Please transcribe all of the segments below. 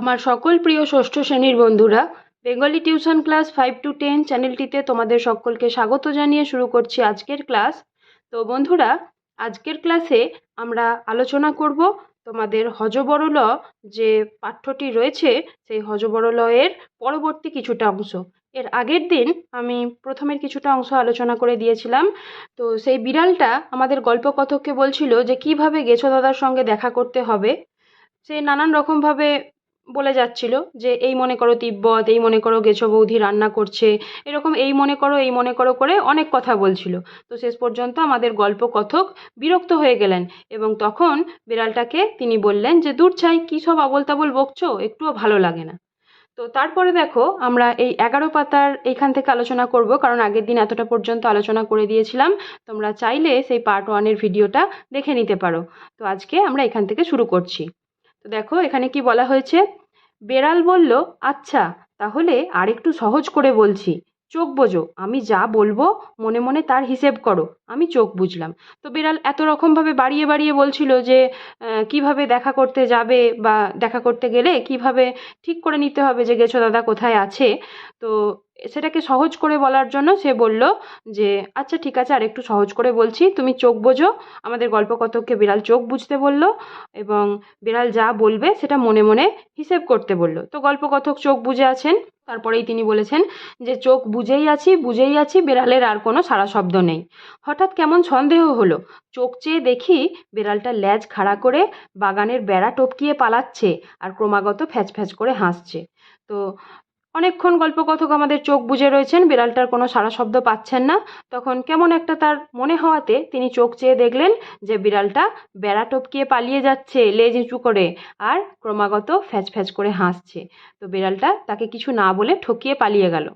আমার সকল প্রিয় ষষ্ঠ শ্রেণির বন্ধুরা, Bengali tuition class five to ten চ্যানেলটিতে তোমাদের সকলকে স্বাগত জানিয়ে শুরু করছি আজকের ক্লাস। তো বন্ধুরা, আজকের ক্লাসে আমরা আলোচনা করব তোমাদের হজবরল যে পাঠ্যটি রয়েছে, সেই হজবরল পরবর্তী কিছুটা অংশ। এর আগের দিন আমি প্রথমের কিছুটা অংশ আলোচনা করে দিয়েছিলাম। তো সেই বিড়ালটা আমাদের গল্পকথককে বলছিল যে কীভাবে গেছো দাদার সঙ্গে দেখা করতে হবে? সে নানান রকমভাবে বলে যাচ্ছিল যে, এই মনে করো তিব্বত, এই মনে করো গেছো বৌদি রান্না করছে। এরকম এই মনে করো, এই মনে করো করে অনেক কথা বলছিল। তো শেষ পর্যন্ত আমাদের গল্প কথক বিরক্ত হয়ে গেলেন এবং তখন বিড়ালটাকে তিনি বললেন যে, দূর চাই কী সব আবল তাবল বকছো? একটুও ভালো লাগে না। তো তারপরে দেখো, আমরা এই এগারো পাতার এইখান থেকে আলোচনা করব, কারণ আগের দিন এতটা পর্যন্ত আলোচনা করে দিয়েছিলাম। তোমরা চাইলে সেই পার্ট ওয়ানের ভিডিওটা দেখে নিতে পারো। তো আজকে আমরা এখান থেকে শুরু করছি। তো দেখো, এখানে কি বলা হয়েছে? বেড়াল বলল আচ্ছা তাহলে আর একটু সহজ করে বলছি। চোখ বোঝো, আমি যা বলব মনে মনে তার হিসেব করো। আমি চোখ বুঝলাম। তো বিড়াল এত রকমভাবে বাড়িয়ে বাড়িয়ে বলছিল যে কীভাবে দেখা করতে যাবে বা দেখা করতে গেলে কীভাবে ঠিক করে নিতে হবে যে, গেছো দাদা কোথায় আছে? তো সেটাকে সহজ করে বলার জন্য সে বলল যে আচ্ছা ঠিক আছে, আর একটু সহজ করে বলছি। তুমি চোখ বোঝো। আমাদের গল্পকথককে বিড়াল চোখ বুঝতে বলল এবং বিড়াল যা বলবে সেটা মনে মনে হিসেব করতে বলল। তো গল্পকথক চোখ বুঝে আছেন। তারপরেই তিনি বলেছেন যে, চোখ বুঝেই আছি বুঝেই আছি, বিড়ালের আর কোনো সারা শব্দ নেই। হঠাৎ কেমন সন্দেহ হলো। চোখ চেয়ে দেখি বিড়ালটা ল্যাজ খাড়া করে বাগানের বেড়া টপকিয়ে পালাচ্ছে আর ক্রমাগত ফ্যাচ ফ্যাচ করে হাসছে। তো অনেকক্ষণ গল্পকথক আমাদের চোখ বুঝে রয়েছেন। বিড়ালটার কোনো সারা শব্দ পাচ্ছেন না। তখন কেমন একটা তার মনে হওয়াতে তিনি চোখ চেয়ে দেখলেন যে বিড়ালটা বেড়া টপকিয়ে পালিয়ে যাচ্ছে লেজ উঁচু করে আর ক্রমাগত ফ্যাচ ফ্যাচ করে হাসছে। তো বিড়ালটা তাকে কিছু না বলে ঠকিয়ে পালিয়ে গেল।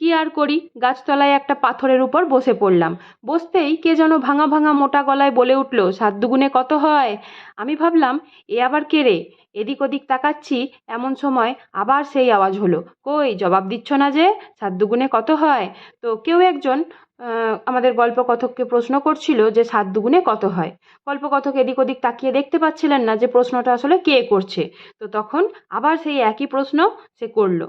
কি আর করি? গাছতলায় একটা পাথরের উপর বসে পড়লাম। বসতেই কে যেন ভাঙা ভাঙা মোটা গলায় বলে উঠল, সাত দুগুণে কত হয়? আমি ভাবলাম, এ আবার কে রে? এদিক ওদিক তাকাচ্ছি, এমন সময় আবার সেই আওয়াজ হলো, কই, জবাব দিচ্ছ না যে? সাত দুগুণে কত হয়? তো কেউ একজন আমাদের গল্পকথককে প্রশ্ন করছিল যে, সাত দুগুণে কত হয়? গল্পকথক এদিক ওদিক তাকিয়ে দেখতে পাচ্ছিলেন না যে, প্রশ্নটা আসলে কে করছে। তো তখন আবার সেই একই প্রশ্ন সে করল।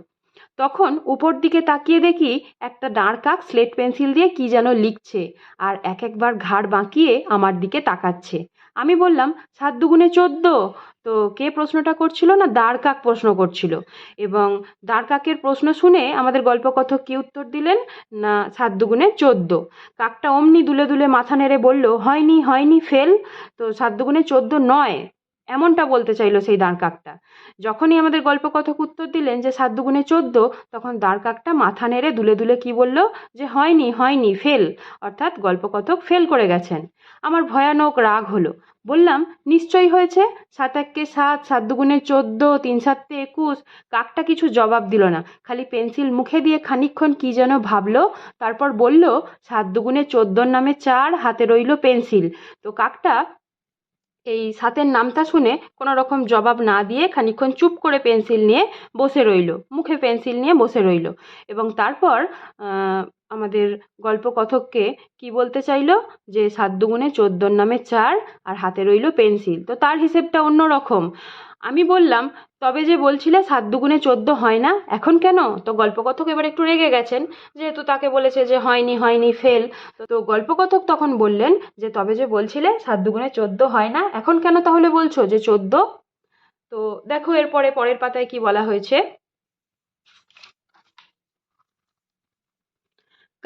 তখন উপর দিকে তাকিয়ে দেখি একটা দাঁড় কাক স্লেট পেন্সিল দিয়ে কি যেন লিখছে আর এক একবার ঘাড় বাঁকিয়ে আমার দিকে তাকাচ্ছে। আমি বললাম, সাত দুগুণে চোদ্দ? তো কে প্রশ্নটা করছিল না দাঁড় কাক প্রশ্ন করছিল? এবং দাঁড় কাকের প্রশ্ন শুনে আমাদের গল্পকথক কি উত্তর দিলেন? না, সাত দুগুণে চোদ্দ। কাকটা অমনি দুলে দুলে মাথা নেড়ে বলল, হয়নি হয়নি, ফেল। তো সাত দুগুণে চোদ্দ নয়। এমনটা বলতে চাইলো সেই দাঁড় কাকটা। যখনই আমাদের গল্পকথক উত্তর দিলেন যে সাত দুগুণে চোদ্দ, তখন দাঁড় কাকটা মাথা নেড়ে দুলে দুলে কি বলল? যে হয়নি হয়নি, ফেল। অর্থাৎ গল্পকথক ফেল করে গেছেন। আমার ভয়ানক রাগ হলো। বললাম, নিশ্চয়ই হয়েছে? সাত এককে সাত সাত দুগুণে চোদ্দ, তিন সাততে একুশ। কাকটা কিছু জবাব দিল না। খালি পেন্সিল মুখে দিয়ে খানিকক্ষণ কি যেন ভাবলো। তারপর বলল, সাত দুগুণে চোদ্দোর নামে চার, হাতে রইল পেন্সিল। তো কাকটা এই সাতের নামটা শুনে কোনো রকম জবাব না দিয়ে খানিক্ষণ চুপ করে পেন্সিল নিয়ে বসে রইল, মুখে পেন্সিল নিয়ে বসে রইল এবং তারপর আমাদের গল্পকথককে কি বলতে চাইলো? যে সাত দুগুণে চোদ্দোর নামে চার আর হাতে রইল পেন্সিল। তো তার হিসেবটা অন্য রকম। আমি বললাম, তবে যে বলছিলে সাত দুগুণে চোদ্দ হয় না, এখন কেন? তো গল্পকথক এবার একটু রেগে গেছেন। যেহেতু তাকে বলেছে যে হয়নি হয়নি, ফেল। তো তো গল্পকথক তখন বললেন, যে তবে যে বলছিলে সাত দুগুণে চোদ্দ হয় না, এখন কেন তাহলে বলছো যে চোদ্দ? তো দেখো এরপরে পরের পাতায় কি বলা হয়েছে।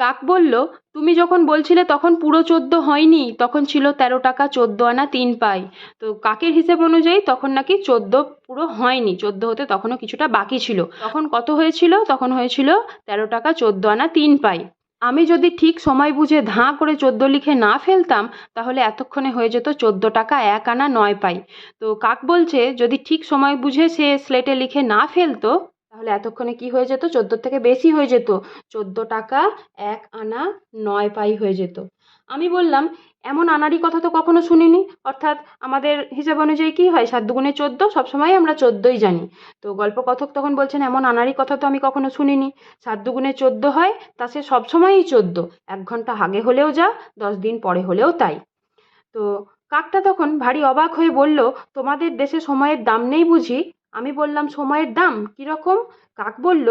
কাক বলল, তুমি যখন বলছিলে তখন পুরো চোদ্দ হয়নি, তখন ছিল তেরো টাকা, চোদ্দ আনা, তিন পাই। তো কাকের হিসেব অনুযায়ী তখন নাকি চোদ্দ পুরো হয়নি, চোদ্দ হতে তখনও কিছুটা বাকি ছিল। তখন কত হয়েছিল? তখন হয়েছিল তেরো টাকা, চোদ্দ আনা, তিন পাই। আমি যদি ঠিক সময় বুঝে ধাঁ করে চোদ্দ লিখে না ফেলতাম, তাহলে এতক্ষণে হয়ে যেত চোদ্দ টাকা, এক আনা, নয় পাই। তো কাক বলছে, যদি ঠিক সময় বুঝে সে স্লেটে লিখে না ফেলতো তাহলে এতক্ষণে কি হয়ে যেত? চোদ্দোর থেকে বেশি হয়ে যেত। চোদ্দ টাকা, এক আনা, নয় পাই হয়ে যেত। আমি বললাম, এমন আনারই কথা তো কখনো শুনিনি। অর্থাৎ আমাদের হিসাব অনুযায়ী কি হয়? সাত দুগুণে চোদ্দ, সবসময় আমরা চোদ্দোই জানি। তো গল্প কথক তখন বলছেন, এমন আনারই কথা তো আমি কখনো শুনিনি। সাত দুগুণে চোদ্দ হয়, তা সে সবসময়ই চোদ্দ। এক ঘণ্টা আগে হলেও যা, দশ দিন পরে হলেও তাই। তো কাকটা তখন ভারী অবাক হয়ে বলল, তোমাদের দেশে সময়ের দাম নেই বুঝি? আমি বললাম, সময়ের দাম কীরকম কাক বলল,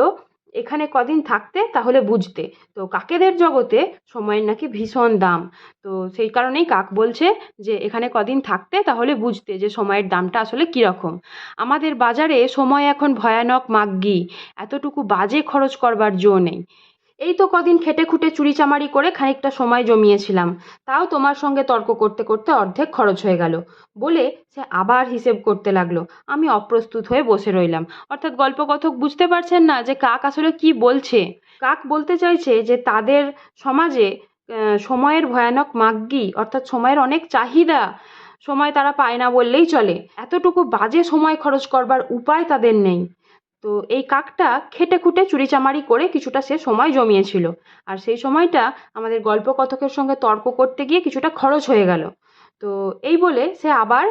এখানে কদিন থাকতে তাহলে বুঝতে। তো কাকেদের জগতে সময়ের নাকি ভীষণ দাম। তো সেই কারণেই কাক বলছে যে, এখানে কদিন থাকতে তাহলে বুঝতে যে সময়ের দামটা আসলে কীরকম আমাদের বাজারে সময় এখন ভয়ানক মাগ্গি এতটুকু বাজে খরচ করবার জো নেই। এই তো কদিন খেটে খুঁটে চুরিচামারি করে খানিকটা সময় জমিয়েছিলাম। তাও তোমার সঙ্গে তর্ক করতে করতে অর্ধেক খরচ হয়ে গেল। বলে সে আবার হিসেব করতে লাগল। আমি অপ্রস্তুত হয়ে বসে রইলাম। অর্থাৎ গল্পকথক বুঝতে পারছেন না যে কাক আসলে কি বলছে। কাক বলতে চাইছে যে তাদের সমাজে সময়ের ভয়ানক মাগ্গি অর্থাৎ সময়ের অনেক চাহিদা সময় তারা পায় না বললেই চলে। এতটুকু বাজে সময় খরচ করবার উপায় তাদের নেই। তো এই কাকটা খেটে খুটে চুরিচামারি করে কিছুটা সে সময় জমিয়েছিল। আর সেই সময়টা আমাদের গল্প কথকের সঙ্গে তর্ক করতে গিয়ে কিছুটা খরচ হয়ে গেল। তো এই বলে সে আবার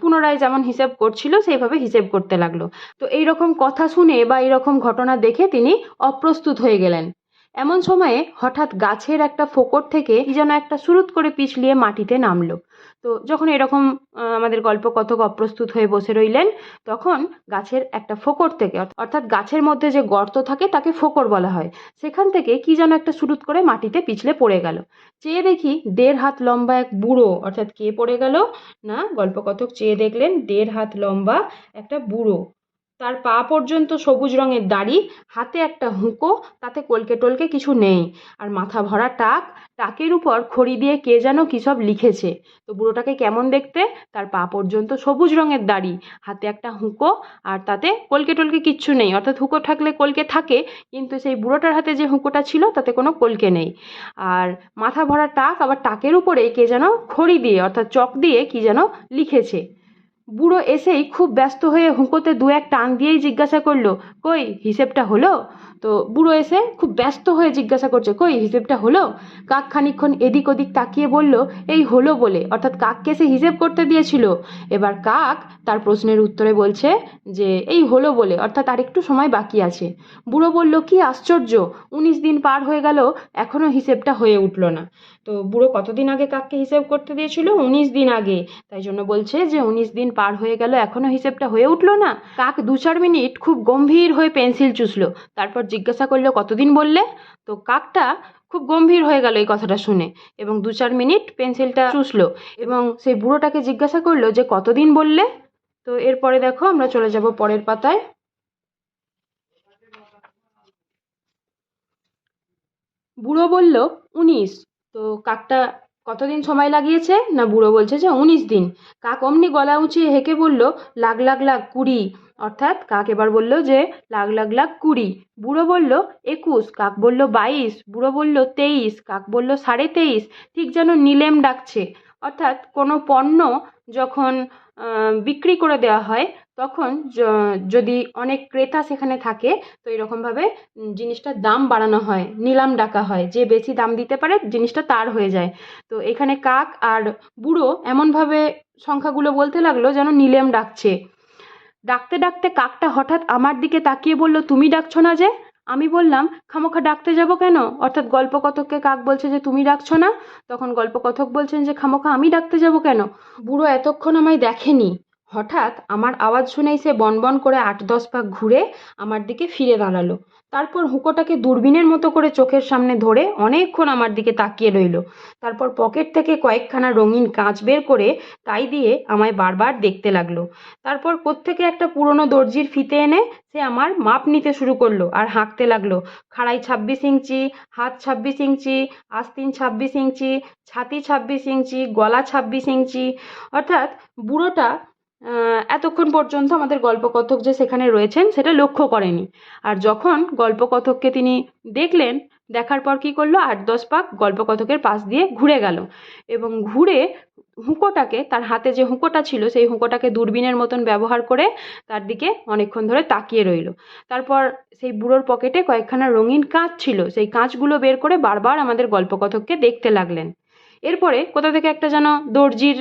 পুনরায় যেমন হিসেব করছিল, সেইভাবে হিসেব করতে লাগল। তো এইরকম কথা শুনে বা এইরকম ঘটনা দেখে তিনি অপ্রস্তুত হয়ে গেলেন। এমন সময়ে হঠাৎ গাছের একটা ফোকর থেকে কি যেন একটা সুরুত করে পিছলিয়ে মাটিতে নামলো। তো যখন এরকম আমাদের গল্পকথক অপ্রস্তুত হয়ে বসে রইলেন, তখন গাছের একটা ফোকর থেকে অর্থ- অর্থাৎ গাছের মধ্যে যে গর্ত থাকে তাকে ফোকর বলা হয়, সেখান থেকে কি যেন একটা সুরুত করে মাটিতে পিছলে পড়ে গেল। চেয়ে দেখি দেড় হাত লম্বা এক বুড়ো, অর্থাৎ কে পড়ে গেল? না গল্পকথক চেয়ে দেখলেন দেড় হাত লম্বা একটা বুড়ো। তার পা পর্যন্ত সবুজ রঙের দাড়ি, হাতে একটা হুঁকো, তাতে কলকে টলকে কিছু নেই। আর মাথা ভরা টাক, টাকের উপর খড়ি দিয়ে কে যেন কী সব লিখেছে। তো বুড়োটাকে কেমন দেখতে? তার পা পর্যন্ত সবুজ রঙের দাড়ি, হাতে একটা হুঁকো, আর তাতে কলকে টলকে কিচ্ছু নেই। অর্থাৎ হুঁকো থাকলে কলকে থাকে, কিন্তু সেই বুড়োটার হাতে যে হুঁকোটা ছিল, তাতে কোনো কলকে নেই। আর মাথা ভরা টাক, আবার টাকের উপরে কে যেন খড়ি দিয়ে, অর্থাৎ চক দিয়ে কি যেন লিখেছে। বুড়ো এসেই খুব ব্যস্ত হয়ে হুঁকোতে দু এক টান দিয়েই জিজ্ঞাসা করল, কই, হিসেবটা হলো? তো বুড়ো এসে খুব ব্যস্ত হয়ে জিজ্ঞাসা করছে, কই, হিসেবটা হলো? কাক খানিকক্ষণ এদিক ওদিক তাকিয়ে বলল, এই হলো বলে। অর্থাৎ কাককে সে হিসেব করতে দিয়েছিল। এবার কাক তার প্রশ্নের উত্তরে বলছে যে, এই হলো বলে। অর্থাৎ আর একটু সময় বাকি আছে। বুড়ো বলল, কি আশ্চর্য! উনিশ দিন পার হয়ে গেল, এখনও হিসেবটা হয়ে উঠল না। তো বুড়ো কতদিন আগে কাককে হিসেব করতে দিয়েছিল? উনিশ দিন আগে। তাই জন্য বলছে যে, উনিশ দিন পার হয়ে গেল, এখনও হিসেবটা হয়ে উঠল না। কাক দু চার মিনিট খুব গম্ভীর হয়ে পেন্সিল চুষলো। তারপর জিজ্ঞাসা করল, কতদিন বললে? তো কাকটা খুব গম্ভীর হয়ে গেল এই কথাটা শুনে এবং দু চার মিনিট পেন্সিলটা চুষলো এবং সেই বুড়োটাকে জিজ্ঞাসা করল যে, কতদিন বললে? তো এরপরে দেখো, আমরা চলে যাব পরের পাতায়। বুড়ো বলল, উনিশ। তো কাকটা কতদিন সময় লাগিয়েছে? না বুড়ো বলছে যে উনিশ দিন। কাক অমনি গলা উঁচিয়ে হেঁকে বলল, লাখ লাখ লাখ, কুড়ি। অর্থাৎ কাক এবার বলল যে, লাখ লাখ লাখ, কুড়ি। বুড়ো বলল, একুশ। কাক বলল, বাইশ। বুড়ো বলল, তেইশ। কাক বলল, সাড়ে তেইশ। ঠিক যেন নিলেম ডাকছে। অর্থাৎ কোনো পণ্য যখন বিক্রি করে দেওয়া হয় তখন যদি অনেক ক্রেতা সেখানে থাকে, তো এরকমভাবে জিনিসটার দাম বাড়ানো হয়, নিলাম ডাকা হয়। যে বেশি দাম দিতে পারে, জিনিসটা তার হয়ে যায়। তো এখানে কাক আর বুড়ো এমনভাবে সংখ্যাগুলো বলতে লাগল যেন নিলাম ডাকছে। ডাকতে ডাকতে কাকটা হঠাৎ আমার দিকে তাকিয়ে বলল, তুমি ডাকছো না যে? আমি বললাম, খামোখা, ডাকতে যাব কেন? অর্থাৎ গল্পকথককে কাক বলছে যে, তুমি ডাকছো না? তখন গল্পকথক বলছেন যে, খামোখা, আমি ডাকতে যাব কেন? বুড়ো এতক্ষণ আমায় দেখেনি। হঠাৎ আমার আওয়াজ শুনেই সে বনবন করে আট দশ পাক ঘুরে আমার দিকে ফিরে দাঁড়াল। তারপর হুঁকোটাকে দূরবীনের মতো করে চোখের সামনে ধরে অনেকক্ষণ আমার দিকে তাকিয়ে রইল। তারপর পকেট থেকে কয়েকখানা রঙিন কাঁচ বের করে তাই দিয়ে আমায় বারবার দেখতে লাগল। তারপর কোত্থেকে একটা পুরনো দর্জির ফিতে এনে সে আমার মাপ নিতে শুরু করল আর হাঁকতে লাগল। খাড়াই ছাব্বিশ ইঞ্চি, হাত ছাব্বিশ ইঞ্চি, আস্তিন ছাব্বিশ ইঞ্চি, ছাতি ছাব্বিশ ইঞ্চি, গলা ছাব্বিশ ইঞ্চি। অর্থাৎ বুড়োটা এতক্ষণ পর্যন্ত আমাদের গল্পকথক যে সেখানে রয়েছেন, সেটা লক্ষ্য করেনি। আর যখন গল্পকথককে তিনি দেখলেন, দেখার পর কী করল? আট দশ পাক গল্পকথকের পাশ দিয়ে ঘুরে গেল। এবং ঘুরে হুঁকোটাকে, তার হাতে যে হুঁকোটা ছিল, সেই হুঁকোটাকে দূরবীনের মতন ব্যবহার করে তার দিকে অনেকক্ষণ ধরে তাকিয়ে রইল। তারপর সেই বুড়োর পকেটে কয়েকখানা রঙিন কাঁচ ছিল। সেই কাঁচগুলো বের করে বারবার আমাদের গল্পকথককে দেখতে লাগলেন। এরপরে কোথা থেকে একটা যেন দর্জির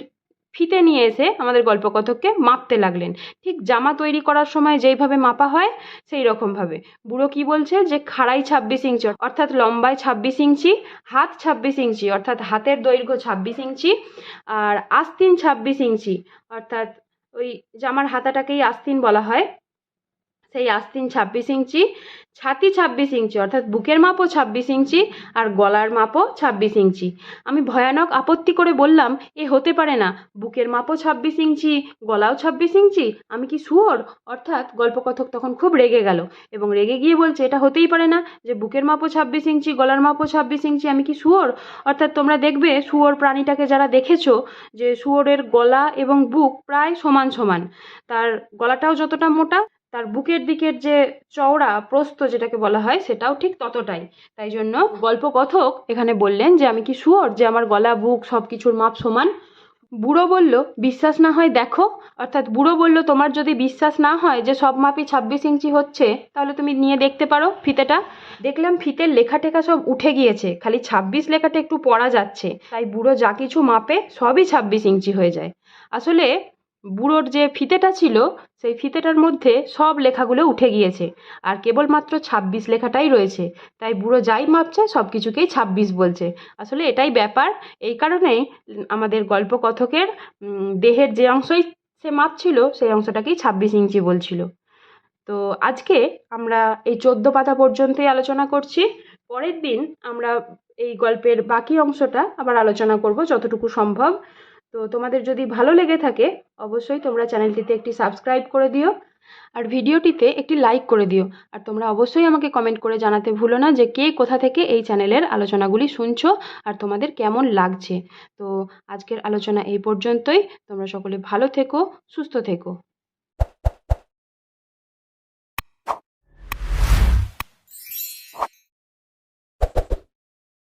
ফিতে নিয়ে এসে আমাদের গল্পকথককে মাপতে লাগলেন। ঠিক জামা তৈরি করার সময় যেইভাবে মাপা হয় সেই রকমভাবে বুড়ো কি বলছে যে, খাড়াই ছাব্বিশ ইঞ্চি, অর্থাৎ লম্বায় ছাব্বিশ ইঞ্চি, হাত ছাব্বিশ ইঞ্চি, অর্থাৎ হাতের দৈর্ঘ্য ছাব্বিশ ইঞ্চি, আর আস্তিন ছাব্বিশ ইঞ্চি, অর্থাৎ ওই জামার হাতাটাকেই আস্তিন বলা হয় সেই আস্তিন ছাব্বিশ ইঞ্চি, ছাতি ছাব্বিশ ইঞ্চি, অর্থাৎ বুকের মাপও ছাব্বিশ ইঞ্চি আর গলার মাপও ছাব্বিশ ইঞ্চি। আমি ভয়ানক আপত্তি করে বললাম, এ হতে পারে না, বুকের মাপও ছাব্বিশ ইঞ্চি, গলাও ছাব্বিশ ইঞ্চি, আমি কি শুয়োর? অর্থাৎ গল্পকথক তখন খুব রেগে গেল এবং রেগে গিয়ে বলছে, এটা হতেই পারে না যে বুকের মাপও ছাব্বিশ ইঞ্চি, গলার মাপও ছাব্বিশ ইঞ্চি, আমি কি শুয়োর? অর্থাৎ তোমরা দেখবে শুয়োর প্রাণীটাকে যারা দেখেছ, যে শুয়োরের গলা এবং বুক প্রায় সমান সমান। তার গলাটাও যতটা মোটা তার বুকের দিকের যে চওড়া প্রস্থ যেটাকে বলা হয়, সেটাও ঠিক ততটাই। তাই জন্য গল্পকথক এখানে বললেন যে, আমি কি শুয়োর যে আমার গলা, বুক সব কিছুর মাপ সমান? বুড়ো বলল, বিশ্বাস না হয় দেখো। অর্থাৎ বুড়ো বলল, তোমার যদি বিশ্বাস না হয় যে সব মাপই ছাব্বিশ ইঞ্চি হচ্ছে, তাহলে তুমি নিয়ে দেখতে পারো ফিতেটা। দেখলাম ফিতের লেখা টেখা সব উঠে গিয়েছে, খালি ছাব্বিশ লেখাটা একটু পড়া যাচ্ছে। তাই বুড়ো যা কিছু মাপে সবই ছাব্বিশ ইঞ্চি হয়ে যায়। আসলে বুড়োর যে ফিতেটা ছিল সেই ফিতেটার মধ্যে সব লেখাগুলো উঠে গিয়েছে, আর কেবলমাত্র ছাব্বিশ লেখাটাই রয়েছে। তাই বুড়ো যাই মাপছে সব কিছুকেই ছাব্বিশ বলছে। আসলে এটাই ব্যাপার। এই কারণেই আমাদের গল্পকথকের দেহের যে অংশই সে মাপছিল, সেই অংশটাকেই ছাব্বিশ ইঞ্চি বলছিল। তো আজকে আমরা এই চোদ্দ পাতা পর্যন্তই আলোচনা করছি। পরের দিন আমরা এই গল্পের বাকি অংশটা আবার আলোচনা করব যতটুকু সম্ভব। তো তোমাদের যদি ভালো লেগে থাকে, অবশ্যই তোমরা চ্যানেলটিতে একটি সাবস্ক্রাইব করে দিও আর ভিডিওটিতে একটি লাইক করে দিও। আর তোমরা অবশ্যই আমাকে কমেন্ট করে জানাতে ভুলো না যে কে কোথা থেকে এই চ্যানেলের আলোচনাগুলি শুনছো আর তোমাদের কেমন লাগছে। তো আজকের আলোচনা এই পর্যন্তই। তোমরা সকলে ভালো থেকো, সুস্থ থেকো।